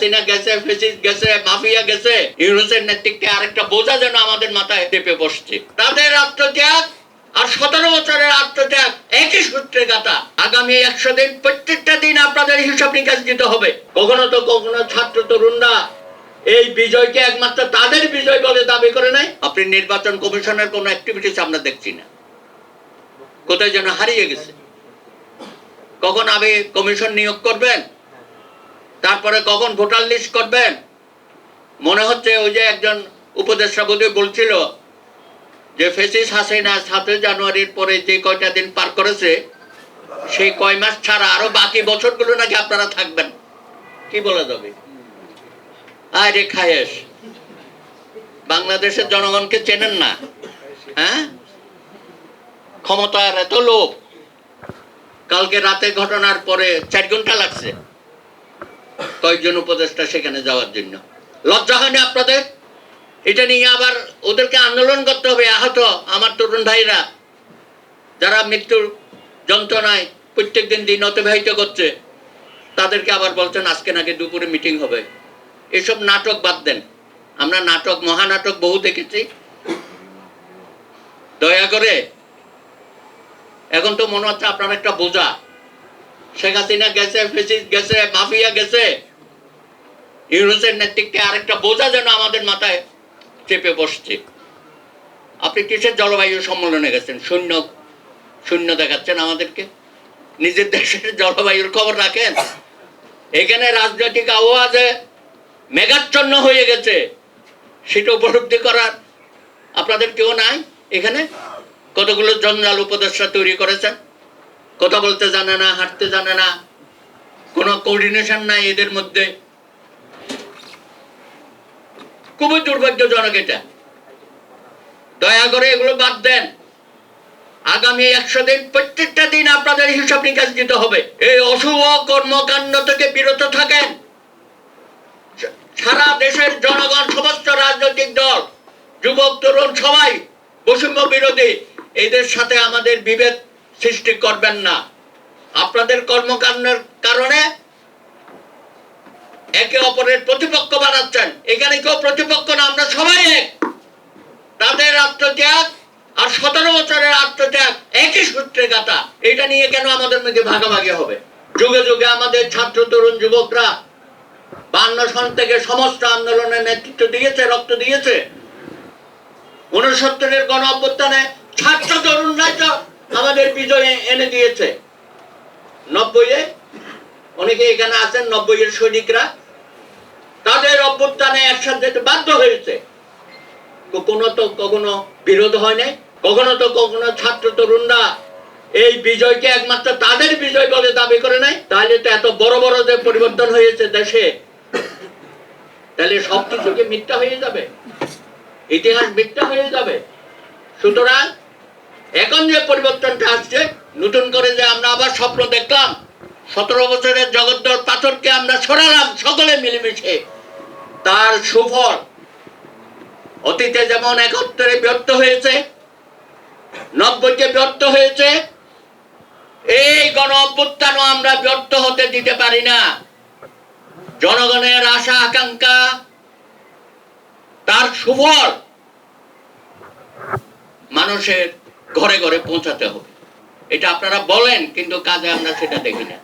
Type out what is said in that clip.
হাসিনা গেছে, ফেসিস গেছে, মাফিয়া গেছে। ইউনুসের নেতৃত্বে আরেকটা বোঝা যেন আমাদের মাথায় চেপে বসছে। তাদের আত্মত্যাগ আর সতেরো বছরের আত্মত্যাগ একই সূত্রে গাথা। আগামী একশো দিন, প্রত্যেকটা দিন আপনাদের হিসাব নিকাশ দিতে হবে। কখনো তো, কখনো ছাত্র তরুণরা এই বিজয়কে একমাত্র তাদের বিজয় বলে দাবি করে নাই আপনি নির্বাচন কমিশনের কোনো অ্যাক্টিভিটিস আমরা দেখছি না। কোথায় যেন হারিয়ে গেছে। কখন আবে কমিশন নিয়োগ করবেন? তারপরে কখন ভোটার লিস্ট করবেন? মনে হচ্ছে ওই যে একজন উপদেষ্টা বোধহয় বলছিল যে ফেসিস হাসিনা সাতই জানুয়ারির পরে যে কয়টা দিন পার করেছে, সেই কয় মাস ছাড়া আরও বাকি বছরগুলো নাকি আপনারা থাকবেন। কি বলা যাবে আরে খায়েশ, বাংলাদেশের জনগণকে চেনেন না হ্যাঁ? ক্ষমতার এত লোভ। কালকে রাতে ঘটনার পরে চার ঘণ্টা লাগছে। কয়েকজন উপদেষ্টা সেখানে যাওয়ার জন্য। লজ্জা হয়নি আপনাদের? এটা নিয়ে আবার ওদেরকে আন্দোলন করতে হবে, আহত আমার তরুণ ভাইরা। যারা মৃত্যুর যন্ত্রণায় প্রত্যেকদিন দিন অতিবাহিত করছে, তাদেরকে আবার বলছেন, আজকে নাকি দুপুরে মিটিং হবে। এসব নাটক বাদ দেন। আমরা নাটক, মহানাটক বহু দেখেছি। দয়া করে, এখন তো মনে হচ্ছে আপনার একটা বোঝা। শেখ হাসিনা গেছে গেছে, মাফিয়া গেছে। ইউনুসের নেতৃত্বে আরেকটা বোঝা যেন আমাদের মাথায় চেপে বসছে। আপনি কিসের জলবায়ু সম্মেলনে গেছেন? শূন্য শূন্য দেখাচ্ছেন আমাদেরকে? নিজের দেশের জলবায়ুর খবর রাখেন? এখানে রাজনৈতিক আবহাওয়া মেঘাচ্ছন্ন হয়ে গেছে। সেটা উপলব্ধি করার আপনাদের কেউ নাই এখানে? কতগুলো জঞ্জাল উপদেষ্টা তৈরি করেছেন? কথা বলতে জানে না, হাঁটতে জানে না। কোনো কোঅর্ডিনেশন নাই এদের মধ্যে। খুবই দুর্ভাগ্যজনক এটা। দয়া করে এগুলো বাদ দেন। আগামী একশো দিন, প্রত্যেকটা দিন আপনাদের হিসাব নিকাশ দিতে হবে। এই অশুভ কর্মকাণ্ড থেকে বিরত থাকেন। সারা দেশের জনগণ, সমস্ত রাজনৈতিক দল, যুবক, তরুণ, সবাই, বৈষম্য বিরোধী, এদের সাথে আমাদের বিভেদ সৃষ্টি করবেন না। আপনাদের কর্মকাণ্ডের কারণে একে অপরের প্রতিপক্ষ বানাচ্ছেন। এখানে কেউ প্রতিপক্ষ না, আমরা সবাই এক। তাদের আত্মত্যাগ আর সতেরো বছরের আত্মত্যাগ একই সূত্রে গাথা এটা নিয়ে কেন আমাদের মধ্যে ভাগাভাগি হবে? যুগে যুগে আমাদের ছাত্র, তরুণ, যুবকরা বান্ন সন থেকে সমস্ত আন্দোলনের নেতৃত্ব দিয়েছে, রক্ত দিয়েছে। উনসত্তরের গণ অভ্যুত্থানে ছাত্র তরুণরাই তো আমাদের বিজয়ে এনে দিয়েছে। নব্বইয়ে? অনেকে এখানে আছেন, নব্বইয়ের সৈনিকরা। তাদের অভ্যুত্থানে একসাথে বাধ্য হয়েছে। কখনো তো কখনো বিরোধ হয় নাই, কখনো তো কখনো ছাত্র তরুণরা এই বিজয়কে একমাত্র তাদের বিজয় বলে দাবি করে নাই। তাহলে তো এত বড় বড় যে পরিবর্তন হয়েছে দেশে, তাহলে সব কিছুকে মিথ্যা হয়ে যাবে? ইতিহাস মিথ্যা হয়ে যাবে। সুতরাং এখন যে পরিবর্তনটা আসছে, নতুন করে যে আমরা আবার স্বপ্ন দেখলাম সতেরো বছরের জগদ্দল পাথরকে আমরা সরালাম সকলে মিলেমিশে। তার সুফল অতীতে যেমন একাত্তরে ব্যর্থ হয়েছে, নব্বইতে ব্যর্থ হয়েছে, এই গণ অভ্যুত্থানও আমরা ব্যর্থ হতে দিতে পারি না। জনগণের আশা, আকাঙ্ক্ষা, তার সুফল মানুষের ঘরে ঘরে পৌঁছাতে হবে। এটা আপনারা বলেন, কিন্তু কাজে আমরা সেটা দেখি না।